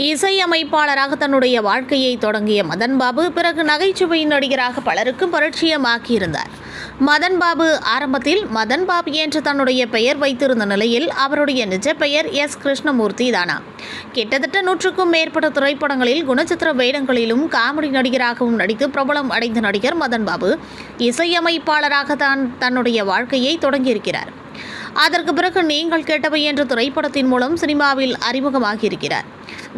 இசையமைப்பாளராக தன்னுடைய வாழ்க்கையை தொடங்கிய மதன் பாபு பிறகு நகைச்சுவை நடிகராக பலருக்கும் பரிச்சயமாக்கியிருந்தார் மதன் பாபு ஆரம்பத்தில் மதன் பாபு என்று தன்னுடைய பெயர் வைத்திருந்த நிலையில் அவருடைய நிஜ பெயர் எஸ். கிருஷ்ணமூர்த்தி தானா. கிட்டத்தட்ட நூற்றுக்கும் மேற்பட்ட திரைப்படங்களில் குணச்சித்திர வேடங்களிலும் காமெடி நடிகராகவும் நடித்து பிரபலம் அடைந்த நடிகர் மதன் பாபு இசையமைப்பாளராக தான் தன்னுடைய வாழ்க்கையை தொடங்கியிருக்கிறார். அதற்கு பிறகு நீங்கள் கேட்டவை என்ற திரைப்படத்தின் மூலம் சினிமாவில் அறிமுகமாகியிருக்கிறார்.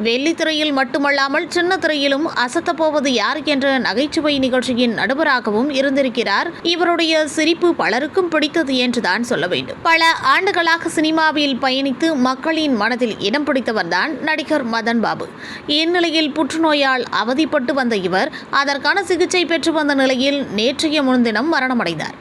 வெள்ளித்திரையில் மட்டுமல்லாமல் சின்ன திரையிலும் அசத்தப் போவது யார் என்ற நகைச்சுவை நிகழ்ச்சியின் நடுவராகவும் இருந்திருக்கிறார். இவருடைய சிரிப்பு பலருக்கும் பிடித்தது என்றுதான் சொல்ல வேண்டும். பல ஆண்டுகளாக சினிமாவில் பயணித்து மக்களின் மனதில் இடம் பிடித்தவர்தான் நடிகர் மதன் பாபு இந்நிலையில் புற்றுநோயால் அவதிப்பட்டு வந்த இவர் அதற்கான சிகிச்சை பெற்று வந்த நிலையில் நேற்றைய முன்தினம் மரணமடைந்தார்.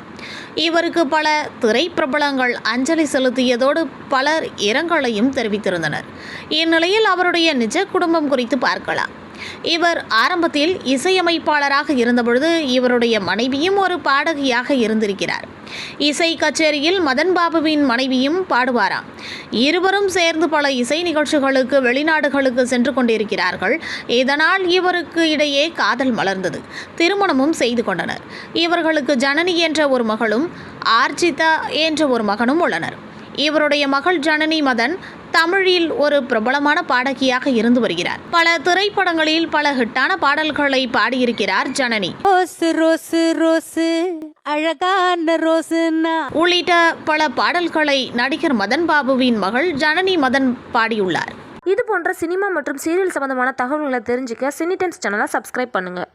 இவருக்கு பல திரைப்பிரபலங்கள் அஞ்சலி செலுத்தியதோடு பலர் இரங்கலையும் தெரிவித்திருந்தனர். இந்நிலையில் அவருடைய நிஜ குடும்பம் குறித்து பார்க்கலாம். இவர் ஆரம்பத்தில் இசையமைப்பாளராக இருந்தபொழுது இவருடைய மனைவியும் ஒரு பாடகியாக இருந்திருக்கிறார். இசை கச்சேரியில் மதன் பாபுவின் மனைவியும் பாடுவாராம். இருவரும் சேர்ந்து பல இசை நிகழ்ச்சிகளுக்கு வெளிநாடுகளுக்கு சென்று கொண்டிருக்கிறார்கள். இதனால் இவருக்கு இடையே காதல் மலர்ந்தது. திருமணமும் செய்து கொண்டனர். இவர்களுக்கு ஜனனி என்ற ஒரு மகளும் ஆர்ஜிதா என்ற ஒரு மகனும் உள்ளனர். இவருடைய மகள் ஜனனி மதன் தமிழில் ஒரு பிரபலமான பாடகியாக இருந்து வருகிறார். பல திரைப்படங்களில் பல ஹிட்டான பாடல்களை பாடியிருக்கிறார் ஜனனி. ரோசு ரோசு ரோசு அழகான ரோசுன்னா உள்ளிட்ட பல பாடல்களை நடிகர் மதன் பாபுவின் மகள் ஜனனி மதன் பாடியுள்ளார். இது போன்ற சினிமா மற்றும் சீரியல் சம்பந்தமான தகவல்களை தெரிஞ்சுக்க சினி டைம்ஸ் சேனலை சப்ஸ்கிரைப் பண்ணுங்கள்